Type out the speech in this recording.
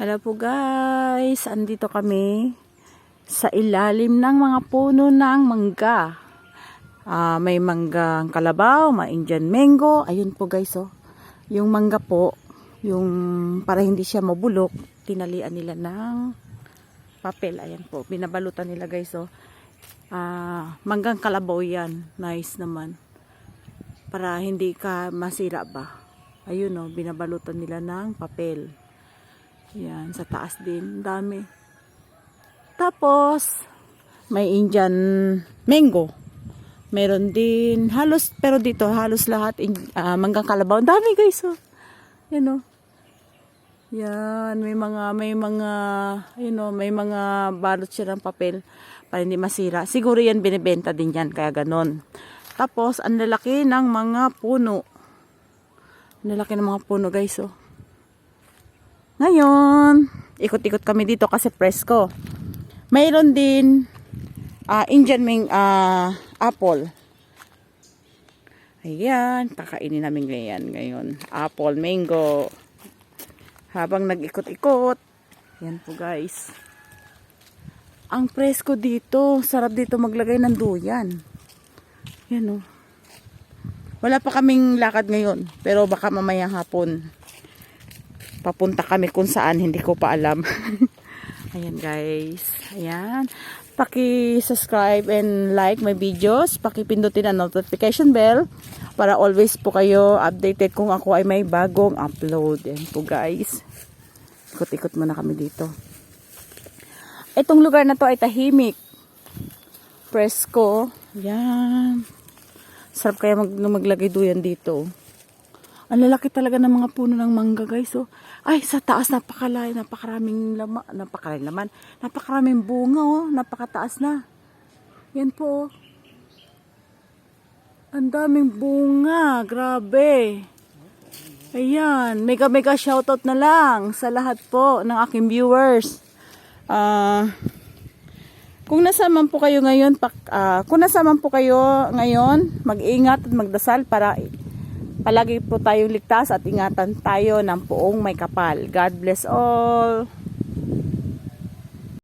Hello po guys, andito kami sa ilalim ng mga puno ng mangga. Ah, may manggang kalabaw, may Indian mango. Ayun po guys oh. Yung mangga po, yung para hindi siya mabulok, tinalian nila ng papel. Ayan po, binabalutan nila guys oh. Ah, manggang kalabaw yan. Nice naman. Para hindi ka masira ba. Ayun oh, binabalutan nila ng papel. Yan, sa taas din. Dami. Tapos, may Indian mango. Meron din, halos, pero dito, halos lahat, ah, manggang kalabaw. Dami guys, oh. Yan, oh. Yan, may mga, may mga, you know, may mga balot siya ng papel para hindi masira. Siguro yan binibenta din yan, kaya ganon. Tapos, ang lalaki ng mga puno. Ang lalaki ng mga puno, guys, oh. Ngayon, ikot-ikot kami dito kasi presko. Mayroon din ah, Indian Ming ah, apple. Ayan, kakainin namin ngayon ngayon. Apple, mango. Habang nag-ikot-ikot. Yan po guys. Ang presko dito. Sarap dito maglagay ng duyan. Yan oh. Wala pa kaming lakad ngayon. Pero baka mamayang hapon papunta kami kung saan hindi ko pa alam. Ayan guys. Ayan. Paki-subscribe and like my videos. Paki-pindutin ang notification bell para always po kayo updated kung ako ay may bagong upload. Ayan po guys. Ikot-ikot muna kami dito. Itong lugar na to ay tahimik. Presko. Ayan. Sarap kaya mag maglagay duyan dito ang lalaki talaga ng mga puno ng mangga, guys. Oh. Ay, sa taas, napakalay, napakaraming lama, napakaraming laman, napakaraming bunga, oh. Napakataas na. Yan po, oh. Ang daming bunga, grabe. Ayan, mega mega shoutout na lang sa lahat po ng aking viewers. Ah, kung nasa po kayo ngayon, pak, ah, kung nasa po kayo ngayon, mag-ingat at magdasal para Palagi po tayong ligtas at ingatan tayo ng poong may kapal. God bless all.